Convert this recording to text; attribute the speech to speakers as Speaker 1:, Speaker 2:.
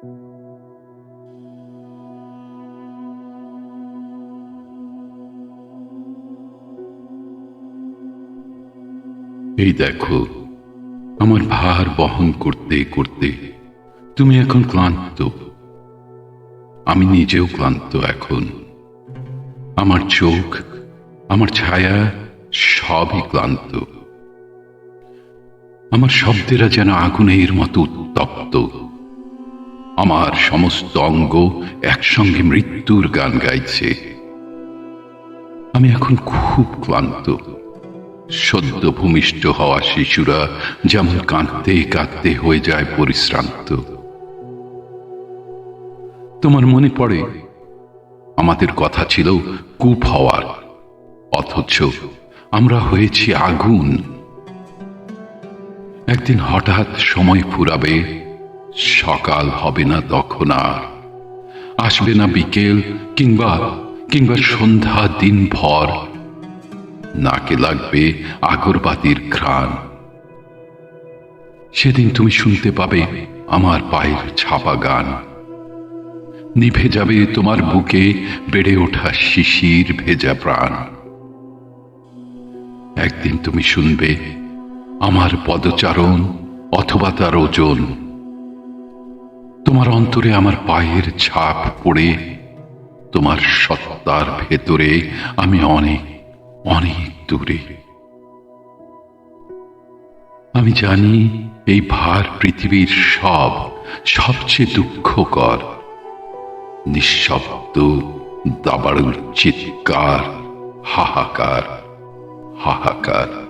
Speaker 1: এই দেখো, আমার ভার বহন করতে করতে তুমি এখন ক্লান্ত। আমি নিজেও ক্লান্ত এখন। আমার চোখ, আমার ছায়া সবই ক্লান্ত। আমার শব্দেরা যেন আগুনের মতো উত্তপ্ত। আমার সমস্ত অঙ্গ একসঙ্গে মৃত্যুর গান গাইছে। আমি এখন খুব ক্লান্ত। সদ্য ভূমিষ্ঠ হওয়া শিশুরা যেমন কাঁদতে কাঁদতে হয়ে যায় পরিশ্রান্ত। তোমার মনে পড়ে, আমাদের কথা ছিল কূপ হওয়ার, অথচ আমরা হয়েছি আগুন। একদিন হঠাৎ সময় ফুরাবে সকাল হবে না তখন আর। আসবে না বিকেল কিংবা কিংবা সন্ধ্যা দিন ভর। নাকে লাগবে আগরবাতির ঘ্রাণ। সেদিন তুমি শুনতে পাবে আমার পায়ের ছাপা গান। নিভে যাবে তোমার বুকে বেড়ে ওঠা শিশির ভেজা প্রাণ। একদিন তুমি শুনবে আমার পদচারণ অথবা তার ওজন। তোমার অন্তরে আমার পায়ের ছাপ পড়ে, তোমার সত্তার ভেতরে আমি অনেক অনেক দূরে। আমি জানি এই ভার পৃথিবীর সব, সবচেয়ে দুঃখকর, নিঃশব্দ, দাবাড়ুর চিৎকার, হাহাকার হাহাকার।